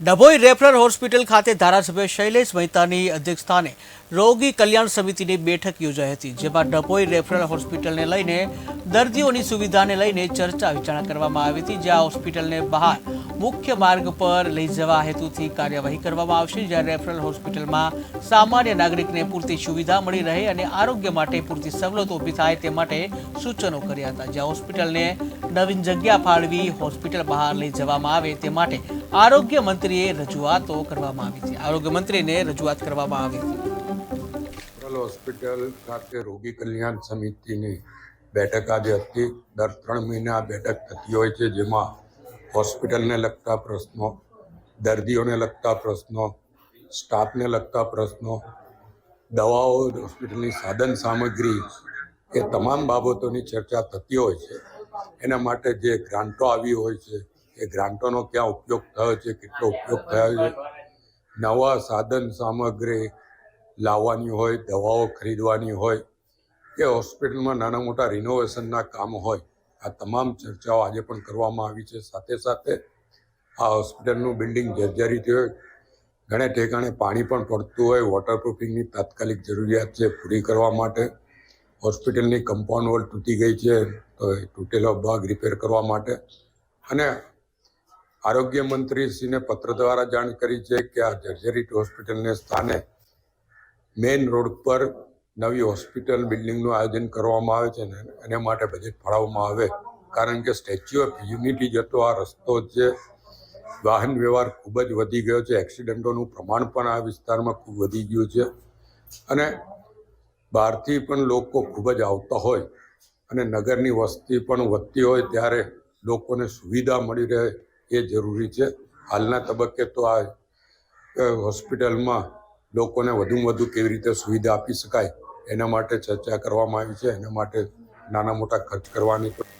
Dabhoi referral hospital ખાતે ધારાસભ્ય શૈલેષ મહેતાની અધ્યક્ષસ્થાને રોગી કલ્યાણ સમિતિની બેઠક યોજાઈ હતી, જેમાં ડભોઈ રેફરલ હોસ્પિટલને લઈને દર્દીઓની સુવિધાને લઈને ચર્ચા વિચારણા કરવામાં આવી હતી, જ્યાં હોસ્પિટલને બહાર મુખ્ય માર્ગ પર લઈ જવા હેતુથી કાર્યવાહી કરવામાં આવશે, જ્યાં રેફરલ હોસ્પિટલમાં સામાન્ય નાગરિકને પૂરતી સુવિધા મળી રહે અને આરોગ્ય માટે પૂરતી સવલતો ઊભી થાય તે માટે સૂચનો કર્યા હતા, જ્યાં હોસ્પિટલને નવીન જગ્યા ફાળવી હોસ્પિટલ બહાર લઈ જવામાં આવે તે માટે આરોગ્ય મંત્રીએ રજૂઆતો કરવામાં આવી છે. આરોગ્ય મંત્રીને રજૂઆત કરવામાં આવી હતી હોસ્પિટલ ખાતે રોગી કલ્યાણ સમિતિની બેઠક આજે હતી. દર ત્રણ મહિને આ બેઠક થતી હોય છે, જેમાં હોસ્પિટલને લગતા પ્રશ્નો, દર્દીઓને લગતા પ્રશ્નો, સ્ટાફને લગતા પ્રશ્નો, દવાઓ, હોસ્પિટલની સાધન સામગ્રી એ તમામ બાબતોની ચર્ચા થતી હોય છે. એના માટે જે ગ્રાન્ટો આવી હોય છે એ ગ્રાન્ટોનો ક્યાં ઉપયોગ થયો છે, કેટલો ઉપયોગ થયો છે? નવા સાધન સામગ્રી લાવવાની હોય, દવાઓ ખરીદવાની હોય કે હોસ્પિટલમાં નાના મોટા રિનોવેશનના કામ હોય, આ તમામ ચર્ચાઓ આજે પણ કરવામાં આવી છે. સાથે સાથે આ હોસ્પિટલનું બિલ્ડિંગ જર્જરિત હોય, ઘણે ઠેકાણે પાણી પણ પડતું હોય વોટરપ્રૂફિંગની તાત્કાલિક જરૂરિયાત છે પૂરી કરવા માટે. હોસ્પિટલની કમ્પાઉન્ડ વોલ તૂટી ગઈ છે, તો એ તૂટેલો ભાગ રિપેર કરવા માટે. અને આરોગ્ય મંત્રીશ્રીને પત્ર દ્વારા જાણ કરી છે કે આ જર્જરિત હોસ્પિટલને સ્થાને મેઇન રોડ પર નવી હોસ્પિટલ બિલ્ડિંગનું આયોજન કરવામાં આવે છે ને એને માટે બજેટ ફાળવવામાં આવે. કારણ કે સ્ટેચ્યુ ઓફ યુનિટી જતો આ રસ્તો છે, વાહન વ્યવહાર ખૂબ જ વધી ગયો છે, એક્સિડન્ટોનું પ્રમાણ પણ આ વિસ્તારમાં ખૂબ વધી ગયું છે અને બહારથી પણ લોકો ખૂબ જ આવતા હોય અને નગરની વસ્તી પણ વધતી હોય ત્યારે લોકોને સુવિધા મળી રહે એ જરૂરી છે. હાલના તબક્કે તો આ હોસ્પિટલમાં લોકોને વધુમાં વધુ કેવી રીતે સુવિધા આપી શકાય એના માટે ચર્ચા કરવામાં આવી છે. એના માટે નાના મોટા ખર્ચ કરવાની